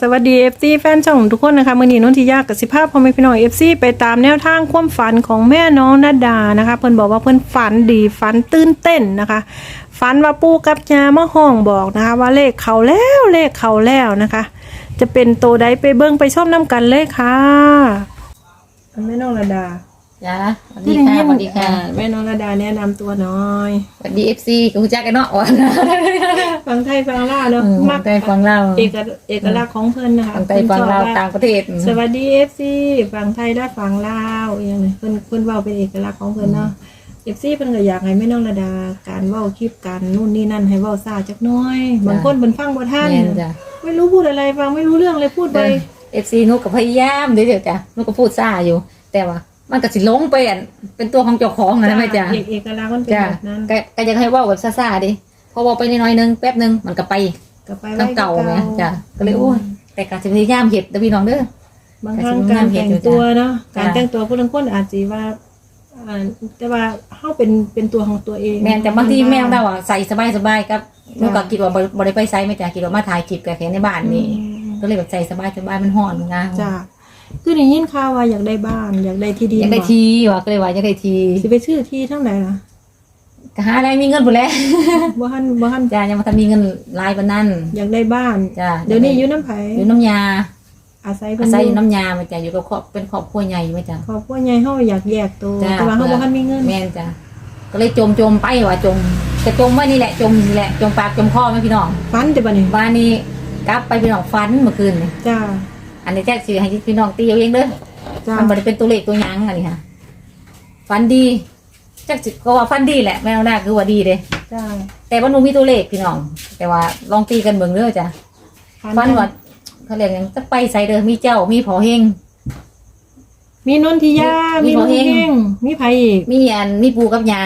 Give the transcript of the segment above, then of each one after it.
สวัสดี FC แฟนช่องทุกคนนะคะมื่อนี้นนทิยากับสิภาพพอแม่พี่น้อง FC ไปตามแนวทางความฝันของแม่น้องนาดานะคะ เพิ่อนบอกว่าเพิ่อนฝันดีฝันตื่นเต้นนะคะฝันว่าปู่กับยามาห้องบอกนะคะ ว่าเลขเขาแล้วเลขเขาแล้วนะคะ จะเป็นโตใดไปเบิ่งไปชมน้ำกันเลยค่ะแม่น้องนาดา จ้าสวัสดีค่ะสวัสดีค่ะอ่าแม่น้องนาดาแนะนำตัวหน้อยสวัสดีเอฟซีกูจักกันเนาะวันฟังไทยฟังลาวเนาะฟังไทยฟังลาวเอกเอกลักษณ์ของเพิ่นนะคะฟังไทยฟังลาวเพิ่นชอบต่างประเทศสวัสดีเอฟซีฝั่งไทยและฝั่งลาวอย่างนี้เพิ่นเพิ่นเว้าเป็นเอกลักษณ์ของเพิ่นเนาะเอฟซีเพิ่นก็อยากให้แม่น้องระดาการเว้าคลิปการนู่นนี่นั่นให้เว้าซ่าจักหน้อยบางคนเพิ่นฟังบ่ทันแม่นจ้ะไม่รู้พูดอะไรฟังไม่รู้เรื่องเลยพูดไปเอฟซีนุกกับพยายามเดี๋ยวเดี๋ยวจ้ะนุกก็พูดซ่าอยู่ แต่ว่า มันก็สิหลงไปอันเป็นตัวของเจ้าของนะแม่จ้ะเอกเอกลักษณ์มันเป็นจ้ะแบบนั้นก็ก็อยากให้เว่าแบบซ่าๆดิพอเว่าไปน้อยๆนึงแป๊บนึงมันก็ไปก็ไปทั้งเก่าไหมจ้ะก็เลยโอ้ยแต่ก็จะพยายามเห็ดเด้อพี่น้องเด้อ บางครั้งการแต่งตัวเนาะจ้ะการแต่งตัวผู้ลางคนอาจสิว่าอ่าแต่ว่าเฮาเป็นเป็นตัวของตัวเองแม่นแต่บางทีแม่เราอะใส่สบายๆกับนุกก็คิดว่าบ่บ่ได้ไปไซไม่จ้ะคิดว่ามาถ่ายคลิปกับแค่ในบ้านนี่ก็เลยแบบใจสบายสบายมันห่อนนะจ้ะ คือได้ยินข่าวว่าอยากได้บ้าน อยากได้ที่ดินอยากได้บ่ทีว่ะก็เลยว่าอยากได้ทีสิไปซื้อที่ทั้งไหนล่ะก็หาได้มีเงินพุ่นแหล้วบ่ทันบ่ทันจ้ายังมาทำมีเงินหลายปานนั้นอยากได้บ้าน จ้าเดี๋ยวนี้อยู่น้ำไผอยู่น้ำยาอาศัยเพิ่อานศัยอยู่อยู่น้ำยามันจ้ะอยู่กับครอบเป็นครอบครัวใหญ่ไหมจ้ะครอบครัวใหญ่เฮาอยากแยกตัวจ้ะ แต่ว่าเฮาบ่ทันมีเงินแม่นจ้ะก็เลยจมจมไปว่าจมจะจมว่านี่แหละจมนี่แหละจมปากจมคอไหมพี่น้องฟันแต่บัดนี้บ้านนี้กลับไปพี่น้องฟันเมื่อคืนนี่จ้า อันนี้แจ๊กสิให้พี่น้องตีเอาเองเด้อจ้ามันบ่ได้เป็นตัวเลขตัวหยังอันนี้ค่ะฟันดีแจ๊กสิก็ว่าฟันดีแหละแม่น้องนาคือว่าดีเด้จ้าแต่ว่าหนูมีตัวเลขพี่น้อง แต่ว่าลองตีกันเบิ่งเด้อจ้ะฟันว่าเขาเรียกหยังจะไปใส่เด้อมีเจ้ามีพอเฮง มีนนทิยา มีมีหมนอนเฮง เฮงมีไผอีกมีอันมีปูกับยา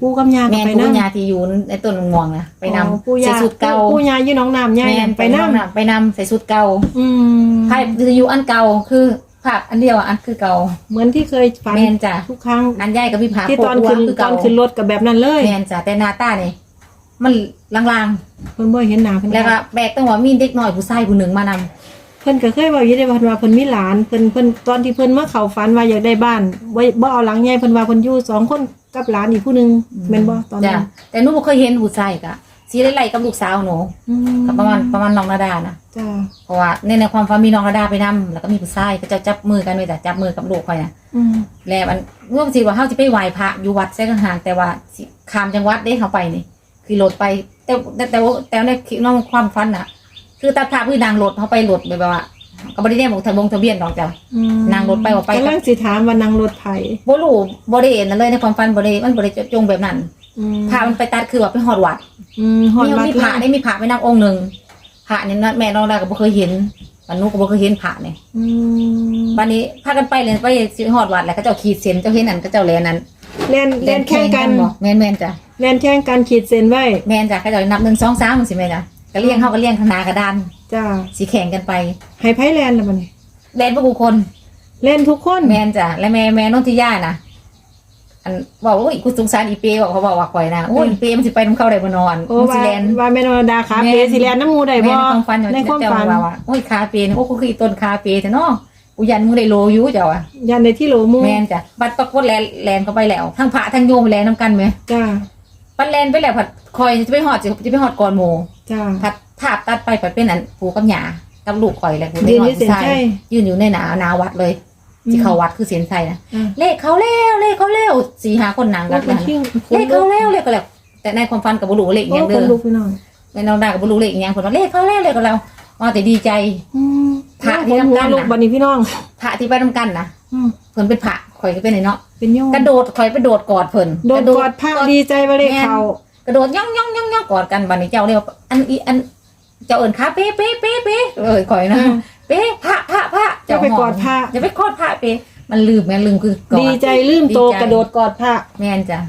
ปู่กับย่าก็แม่นไปปูนำกับยาที่อยู่ในต้นม่วงนะไปนำอ๋อปู่ใส่ย่าสุดเก่าปู่ย่าอยู่หน้องน้ำใหญ่แม่นไปไปนำนำไปนำใส่สุดเก่าอืมภาพจะอยู่อันเก่าคือภาพอันเดียวอะอันคือเก่าเหมือนที่เคยฝันแม่นจ้ะทุกครั้ง อันใหญ่กับพี่ผาที่ตอนโพขึ้นคือตอเก่านขึ้นรถกับแบบนั้นเลยแม่นจ้ะแต่หน้าตานี่มันลางเพิ่นบ่เห็นหน้าเพิ่นๆแล้วก็แบกต้องว่ามีเด็กน้อยผู้ชายผู้หนึ่งมานำเพิ่นก็เคยเว้าอยู่ได้ว่าเพิ่นว่าเพิ่นมีหลานเพิ่นเพิ่นตอนที่เพิ่นมาเข้าฝันว่าอยากได้บ้านบ่บ่เอาหลังใหญ่เพิ่นว่าเพิ่นอยู่สองคน กับหลานอีกผู้หนึงแม่นบ่ตอนนั้จ้ะนแต่หนูบ่เคยเห็นผู้ชายกะสีไล่ๆกับลูกสาวหนูอืมกับประมาณประมาณน้องนาดานะจ้าเพราะว่าในในความฝันมีน้องระดาไปนำแล้วก็มีผู้ชายก็จะจับมือกันไว้แต่จับมือกับลูกคอยนะอืมแล้วมันเมื่อสิว่าเฮาสิไปไหว้พระอยู่วัดแซ่ห่างแต่ว่าสิข้ามจังหวัดได้เข้าไปนี่คือรถไปแต่แต่แต่ว่าแต่ในน้องความฝันน่ะ คือตาพระพื้นนางรถเขาไปรถแบบว่า ก็บ่ได้แน่บอกทะบงทะเบียนดอกจ้ะ อืมนั่งรถไปว่าไป กำลังสิถามว่านั่งรถไผบ่รู้บ่ได้เห็นนั่นเลยในความฝันบ่ได้มันบ่ได้จงแบบนั้นอืมพระมันไปตัดคือว่าไปฮอดวัด อืมฮอดมีวัดมีพระได้มีพระไปนำองค์หนึงพระนี่นะแม่น้องดาก็บ่เคยเห็นอันนู้นก็บ่เคยเห็นพระนี่อืมวันนี้พากันไปเลยไปสิฮอดวัดแล้วก็เจ้าขีดเส้นเจ้าเห็นนั่นก็เจ้าแลนั้นเล่นเล่นแข่งกันบ่แม่นแม่นจ้ะเล่นแข่งกันขีดเส้นไว้ แม่นจ้ะก็เจ้านับหนึ่งสองสามสิแม่จ้ะก็เลี้ยงเฮาก็เลี้ยงข้างหน้ากระดาน จ้าสิแข่งกันไปให้ไผแลนล่ะบัดนี้แล่นบ่กูคน เล่นทุกคนแม่นจ้ะและแม่แม่นนทิยานะอันบอกว่าโอ้ยกูสงสารอีเปบอกเขาบอกว่าข่อยนะโอ้ยอีเปมันสิไปนํเข้าได้บ่นอนโอ้มันสิว่าแลน ว่าแม่นรดาขาแม่เปสิแลนน้ำหมูได้แม่บ่ในความฝันในความเจ้าฝันว่าว่าโอ้ยคาเปนี่โอ้กูคืออีต้นคาเปแท้เนาะกูยันมึงได้โลอยู่เจ้าอะยันในที่โหลหมูแม่นจ้ะบัดปรากฏแลนแลนเข้าไปแล้วทั้งพระทั้งโยมแลนนํกันไหมจ้าปันแลนไปแล้วผัดคอยจะไปหอดจะจะไปหอดก่อนโมจ้าผัด ภาพตัดไปผัดเป็นอันปูกับหยากับลูกคอยแหละกูยืได้นหอยู่อดเส้นผู้ชายชัยยืนอยู่ในหนาหนาวัดเลยที่เขาวัดคือเสียนไทยนะอืมเลขเขาเร็วเลขเขาเร็วสี่หาคนหนังโอ้กันคนชิ่งเลขเขาเร็วเลขก็แล้วแต่ในความฝันกับบุรุษเลขโอ้ยังคเด้นอลุกพี่น้องในน้องดากับบุรุษเลขยังคนว่าเลขเขาเร็วเลขก็แล้วว่าแต่ดีใจอืมพระที่คนหัวทำกันลูกน่ะบัดนี้พี่น้องพระที่ไปทำกันนะอืมเพิ่นเป็นพระคอยก็เป็นไอ้เนาะเป็นโยมกระโดดคอยไปโดดกอดเพิ่นโดนกอดผ้าดีใจว่าเลขเขากระโดดย่องย่องย่องย่องกอดกันบันนี้เจ้าเรียกว่าอันอีอัน เจ้าเอิญขาเป๊ะเป๊ะเป๊ะเป๊ะเอ้ยคอยนะอืมเป๊ะพระพระพระจะไปกอดพระจะไปกอดพระเป๊ะมันลืมแม่นลืมคือกอดดีใจลืมโตดีใจกระโดดกอดผ้าแม่นจ้ะ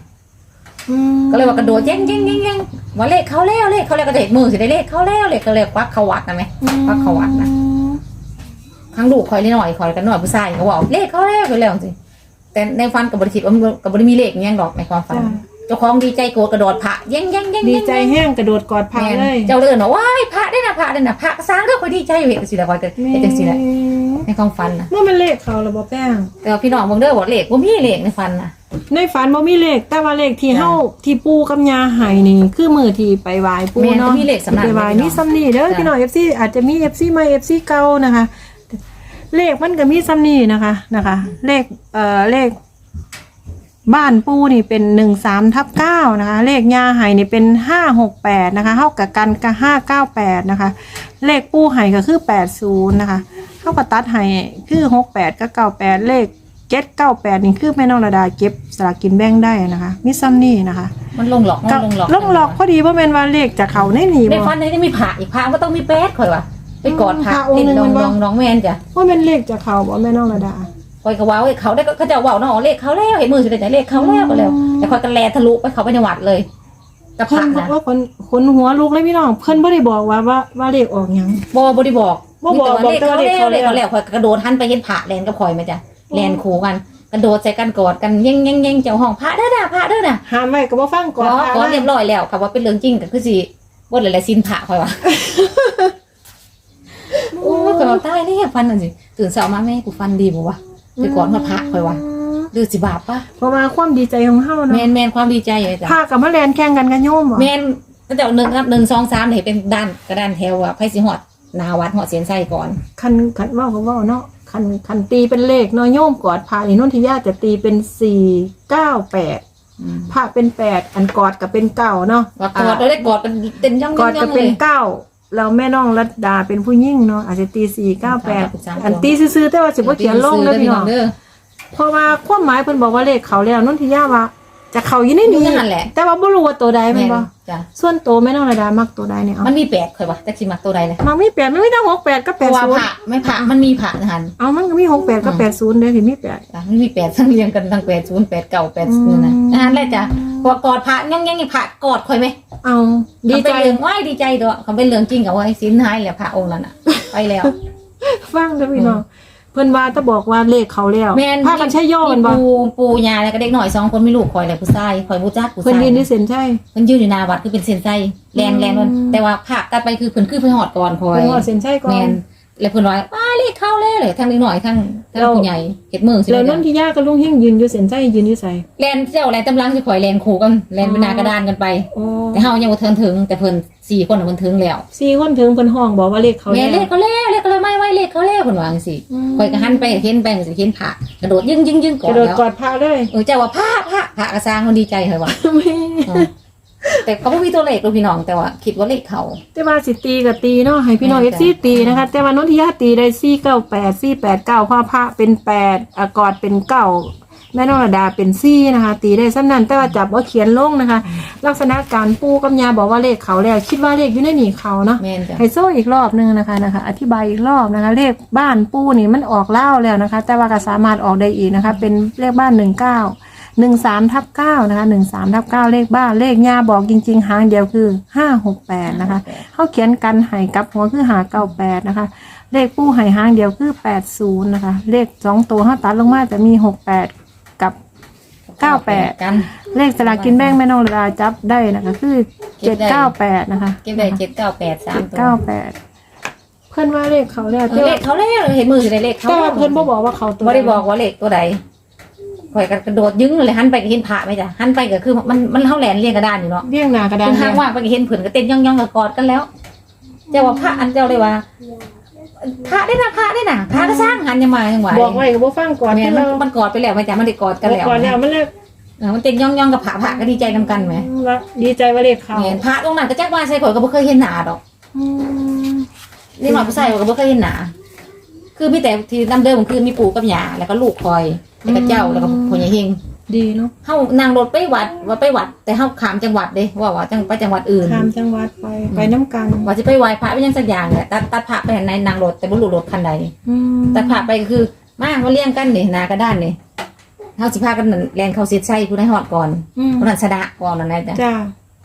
อืมก็เลยว่ากระโดดแย่งแย่งแย่งแย่งว่าเลขเขาแล้วเลขเขาแล้วก็จะเห็นมือสิได้เลขเขาแล้วเลขเขาแล้วควักเขาวัดนะไหมพระเขาวัดนะครั้งลูกคอยนิดหน่อยคอยกันหน่อยผู้ชายเขาบอกเลขเขาแล้วเขาแล้วสิแต่ในฟันกับบริคิดว่ามันกับบริมีเลขอิหยังดอกในความฝันจ้า เจ้าของดีใจโกรธกระโดดพระแย่งแย่งแย่งดีแย่งใจแห้งกระโดดกอดพระแม่นเลย เจ้าเลื่อนว้ายพระได้นะพระได้นะพระสร้างเรื่องคอยดีใจอยู่เห็นสิละคอยเกิดเห็นจังสิละในความฝันนะเมื่อมันเลขเขาแล้วบ่แป้งแต่ว่าพี่น้องเบิ่งเด้อบอกเลขว่ามีเลขในฝันนะในฝันบ่มีเลขแต่ว่าเลขที่จ้ะเฮาที่ปู่กับย่าให้นี่คือมือที่ไปไหว้ปู่แม่นเนาะมีเลขสำนักไปไหว้เลยเนาะมีซ้ำนี่เด้อจ้ะพี่น้อง FC อาจจะมี FC ใหม่ FC เก่านะคะ เลขมันก็มีซ้ำนี่นะคะนะคะ เลขเอ่อเลข บ้านปูนี่เป็นหนึ่งสามทับเก้านะคะ เลขยาไห่นี่เป็นห้าหกแปดนะคะเท่ากับกันกับห้าเก้าแปดนะคะ เลขปูไห่ก็คือแปดศูนย์นะคะเท่ากับตัดไห่คือหกแปดกับเก้าแปดเลขเจ็ดเก้าแปดนี่คือแม่น้องระดาเก็บสลากกินแบ่งได้นะคะมิซัมนี่นะคะ มันลงหลอกมันลงหลอกลงหลอกพอดีว่าเป็นว่าเลขจากเขาในหนีในบ่ฝันนี้มีพระอีกพระมันก็ต้องมีแป๊ดคอยว่ะไปกอดพระพระองค์เล่นหนึ่งน้องมันบ่น้องน้องแม่นจ้ะว่าเป็นเลขจากเขาบ่แม่น้องระดา คอยก็ว้าวเขาได้ก็เขาจะว้าวเนาะเลขเขาแล้วเห็นมือสิแต่เลขเขาแล้วก็แล้วแต่คอยก็แลทะลุไปเขาไปในวัดเลยกับพเพิ่ระนบอกนะว่าคนคนหัวลูกเลยพี่น้องเพิ่นบ่ได้บอกว่าว่าว่าเลขออกหยังบอบริบอกบ่บอกมีแต่ว่าเลขเขาบอกแต่แล้วว่าเลเลขขเขาเขาแล้วคอยกระโดดหันไปเห็นพระแลนกับคอยมาจ้ะแลนขู่กันกระโดดใส่กันกอดกันเย่งเย่งเย่งเจ้าห้องพระเด้อนะพระเด้อนะห้ามไว้ก็บ่ฟังกก่ออนดกอดเรียบร้อยแล้วค่ะว่าเป็นเรื่องจริงก็คือสิว่าหลายๆสินพระคอยว่าโอ้ยคอยว่าตายแล้วฟันนั่นสิตื่นเช้ามาแม่กูฟันดีบ่วะ ไปกอดมาพระคอยว่าดูสิบาปปะเพราะว่าความดีใจของเฮาแมเนาะนแมนความดีใจเลยจ้ะพากับมาแลนแข่งกันกันโยมบ่แมนตั้งแต่หนึ่งครับหนึ่งสองสามเนี่ยเป็นด้านกระดานแถวว่าไพ่สิหอดหนาวัดหอดเสียนไส้ก่อน คันคันเว้าก็เว้าเนาะคันคันตีเป็นเลขเนาะโยมกอดพานี่นนทิยาจะตีเป็น498พระเป็นแปดอันกอดก็เป็นเก้าเนาะว่ากอดเราได้กอดกันเต็นย่องกอดย่ก็องเลเป็นยเก้า แล้วแม่น้องรัตดาเป็นผู้หญิงเนาะอาจจะตี498อันตีซื่อๆแต่ว่าสิบ่เขียนลงเด้อพี่น้องเด้อเพราะว่าความหมายเพิ่นบอกว่าเลขเขาแล้วนนทิยาว่าจะเขาอยู่ในนี่นี้นั่นแหละแต่ว่าบ่รู้ว่าตัวใดแมแม่นนบ่จ้ะส่วนตัวแม่น้องระดามักตัวใดเนี่ยเอามันมีแปดเคยปะแต่สิมักตัวใดเลยมันมีแปดมันไม่ต้องหกแปดก็เพแปดราะว่าศูนผย์ระไม่ผระมันมีผระนะฮันเอามันก็มีหกแปดก็แปดศูนย์เด้อที่มีแปดจ้ะมันมีแปดทั้งเรียงกันทั้งแปดศูนย์แปดเก่าแปดศูนย์นะอืมนะฮันแหละจ้ะ พอกอดพระย่องย่องพระกอดคอยไหมเอาดีใจเขาเป็นเรื่องว่ายดีใจด้วยเขาเป็นเรื่องจริงกับว่าสินหายแล้วพระองค์นั้นน่ะ ไปแล้ว ฟังเด้อพี่น้องเพิ่นว่าจะบอกว่าเลขเขาแล้วแม่นพากันใช้ย่อมันบ่ปูปูยาแล้วก็เด็กหน่อยสองคนมีลูกคอยแหละผู้ชายคอยบูจักผู้เพิ่นชายยืนที่เซ็นใช่เพิ่นยืนอยู่หนาวัดคือเป็นเส้นไส้แลนแลนมันอืมแต่ว่าภาพตัดไปคือเพิ่นคือเพิ่นหอดก่อนคอยเพิ่นว่าเซ็นใช่ก่อแมนน แล้วเพิ่นว่าป้าเลขเข้าแล้วเลยทั้งเด็กหน่อยทั้งทั้งแล้วผู้ใหญ่เฮ็ดมือสิแล้วนนทิยากับลุงเฮงยืนอยู่เซ็นใช่ยืนอยู่ไสแลนเจ้าแลนตำลังสิคอยแลนขู่กันแลนเป็นหนากระดานกันไปโอ้แต่เฮายังบ่เทินถึง แต่เพิ่นสี่คนน่ะเพิ่นถึงแล้วสี่คนถึงเพิ่นห้องบอกว่าเลขเขาแม่แล้วเลขเขาแล้วเลขเขาแล้วไม่ไว้เลขเขาแล้วเพิ่นว่าจังซี่อืมคอยก็หันไปเห็นแป้งสิเห็นพระกระโดดยึงยึงยึงกก่อระนโดดแล้วกอดพระเลยเออเจ้าว่าพระพระพระกระซางมันดีใจเหรอวะ แม่เออแต่ก็บ่มีตัวเลขเลยพี่น้องแต่ว่าคิดว่าเลขเขา แต่ว่าสิตีกับตีเนาะให้พี่น้องแม่เอนฟจ้ะซีตีนะคะ แต่ว่านนทิยาตีได้สี่เก้าแปดสี่แปดเก้าพ่อพระเป็นแปดอากอดเป็นเก้าแม่นองระดาเป็นซี่นะคะ ตีได้ซ้ำนั้นแต่ว่าจับว่าเขียนลงนะคะ ลักษณะการปูกับยาบอกว่าเลขเขาแล้ว คิดว่าเลขอยู่ในหนีเขาเนาะ แม่นจ้ะให้โซ่อีกรอบหนึงนะคะนะคะ อธิบายอีกรอบนะคะ เลขบ้านปูนี่มันออกเล่าแล้วนะคะ แต่ว่าก็สามารถออกได้อีกนะคะ เป็นเลขบ้านหนึ่งเก้า หนึ่งสามทับเก้านะคะหนึ่งสามทับเก้าเลขบ้านเลขยาบอกจริง ๆ หางเดียวคือห้าหกแปดนะคะเขาเขียนกันไห่กับหัวคือหาเก้าแปดนะคะเลขปู้ไห่หางเดียวคือแปดศูนย์นะคะเลขสองตัวห้าตัดลงมาจะมีหกแปดกับเก้าแปดกัน เลขสลากกินแบ่งแม่นองเวลาจับได้นะคะคือเก็เจ็บดได้เก้าแปดนะคะเก็บได้เจ็ดเก้าแปดสามเจ็ดตัวเก้าแปดเพื่อนว่าเลขเขาแล้วเอแต่อเลว่าขเขาแล้วเห็นมือสิได้เลขเขาแต่ว่าเพื่อนบ่บอกว่าเขาตัวบ่ได้บอกว่าเลขตัวใด ข่อยก็กระโดดยึงเลยหันไปก็เห็นพระไหมจ้ะหันไปก็คือมันมันเฮาแหลนเรียงกระดานอยู่เนาะเรียงหน้ากระดานคือเนี่ห้างยว่างไปก็เห็นเผื่นก็เต้นย่องย่องกับกอดกันแล้ว เจ้าว่าพระอันเจ้าเลยว่าพระได้นะพระได้นะพระก็สร้างหันยังมายังไหวบอกไว้กับบ่ฟังก่อนแม่ที่มัเรานมันกอดไปแล้วไหมจ้ะมันได้กอดกันแล้วก่อนแล้วมันเลยเออมันเต้นย่องย่องกับพระพระก็ดีใจนำกันไหมว่าดีใจว่าเลขเขาแม่นพระตรงนั้นก็จักว่าใส่ข่อยก็บ่เคยเห็นหน้าดอกอืมนี่หน่อยผู้ชายข่อยก็บ่เคยเห็นหน้าคือมีแต่ที่นํเดิมคือมีปู่กับย่าแล้วก็ลูกคอย แล้วก็เจ้าแล้วก็พ่อใหญ่เฮงดีเนาะเฮานั่งรถไปวัดว่าไปวัด แต่เฮาขามจังหวัดเด้ว่าว่าจังไปจังหวัดอื่นข้ามจังหวัดไปไปน้ำกันว่าจะไปไหว้พระไปยังสักอย่างเนี่ยตัดตัดพระไปในนางรถแต่บ่รู้รถคันใดอืมตัดพระไปก็คือมามาเลี้ยงกันนี่หนากระด้านนี่เฮาสิพากันนั่นแลนเข้าเสียดไส้ผู้ได้ฮอดก่อนอืมผู้นั้นชนะก่อนนั่นแหละจ้ะจ้า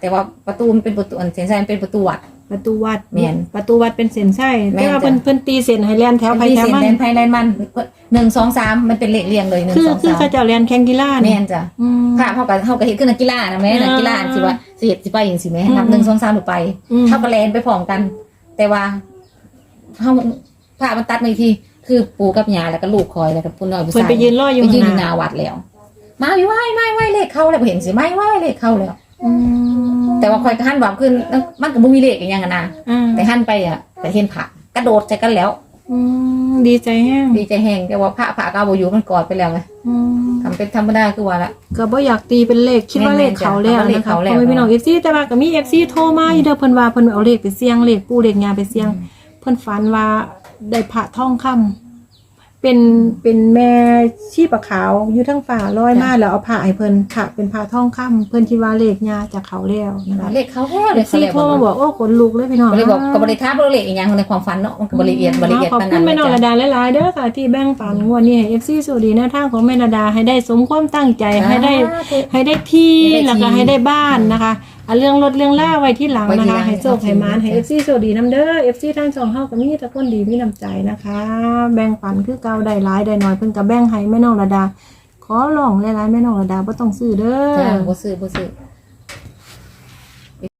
แต่ว่าประตูมันเป็นประตูอันเสียดไส้มันเป็นประตูวัด ประตูวัดแม่นประตูวัดเป็นเส้นใช่แม่นแต่ว่าเพิ่นจ้ะ เพิ่นตีเส้นให้แล่นแถวไผที่แถวเส้นมัน แดนไพแลนมันหนึ่งสองสามมันเป็นเลขเรียงเลยหนึ่งคือสองคือสามเขาเจะแล่นแข่งกีฬาแม่นี่นจ้ะอืม ค่ะเขากับเขากับเห็นขึ้นนักกีฬานะแม่นักกีฬาอ่าสิว่าสิเฮ็ดสิไปอย่างสิแม่อืมนับหนึ่งสองสามหรือไปอืมเท่ากับแลนไปพร้อมกัน แต่ว่าเขาพามันตัดมาอีกทีคือปู่กับยาแล้วก็ลูกคอยแล้วก็ผู้น้อยผู้เพิ่นชายไปยืนรออยู่ไปยืนอข้างยู่หหน้านาวัดแล้ว มาวิไหว้ไม่ไหว้เลขเข้าแล้วบ่เห็นสิไม่ไหว้เลขเข้าแล้ว อืม แต่ว่าคอยก็หันหวังขึ้นมันก็บ่มีเลขอย่างยังอะนะอ่าแต่หันไปอะแต่เห็นผักกระโดดใส่กันแล้ว อืมดีใจแฮงดีใจแห้งแต่ว่าพระพระก็เอาบ่อยู่มันกอดไปแล้วไงอืม ทำเป็นธรรมดาคือว่าละ ก็บ่อยากตีเป็นเลขคิดว่าแม่นๆเลขเขาแล้วจ้ะเลขนะคะเขาแล้ว พ่อแม่พี่น้อง FC แต่ว่าก็มี FC โทรมาอยู่เด้อเพิ่นว่าเพิ่นเอาเลขไปเสี่ยงเลขปู่เลขยาไปเสี่ยง เพิ่นฝันว่าได้พระทองคำ เป็นเป็นแม่ชีปะขาวอยู่ทั้งฝ่าลอยมาแล้วเอาผ้าให้เพิ่นพระเป็นพระทองคำเพิ่นคิดว่าเลขยาจากเขาแล้วนะคะเลขเขาแล้วเลขเขาซีแล้วโทรมาบอกโอ้ขนลุกเลยพี่น้องก็เลยบอกกับบริท้าบริเลขอีกอย่างในความฝันเนาะมันก็บริเอียดบริเอียดขอบปานคุนั้ณนแม่น้องจ้ะระดาหลายๆเด้อค่ะที่แบ่งปันงวดนี้ให้ FC สวัสดีแนวทางของแม่ระดาให้ได้สมความตั้งใจให้ได้ให้ได้ที่ให้ได้ที่แล้วก็ให้ได้บ้านนะคะ อะเรื่องรถเรื่องล่าไว้ที่หลังไว้ที่นะหลัคะงให้โชคให้มานให้จ้ะเอฟซีโชคดีน้ำเด้อเอฟซีท่านสองเฮาก็มีแต่คนดีมีน้ำใจนะคะ แบ่งปันคือเก่าได้หลายได้น้อยเพิ่นก็แบ่งให้แม่น้องระดา ขอร้องหลายๆแม่น้องระดาบ่ต้องซื้อเด้จ้าอบ่ซื้อบ่ซื้อ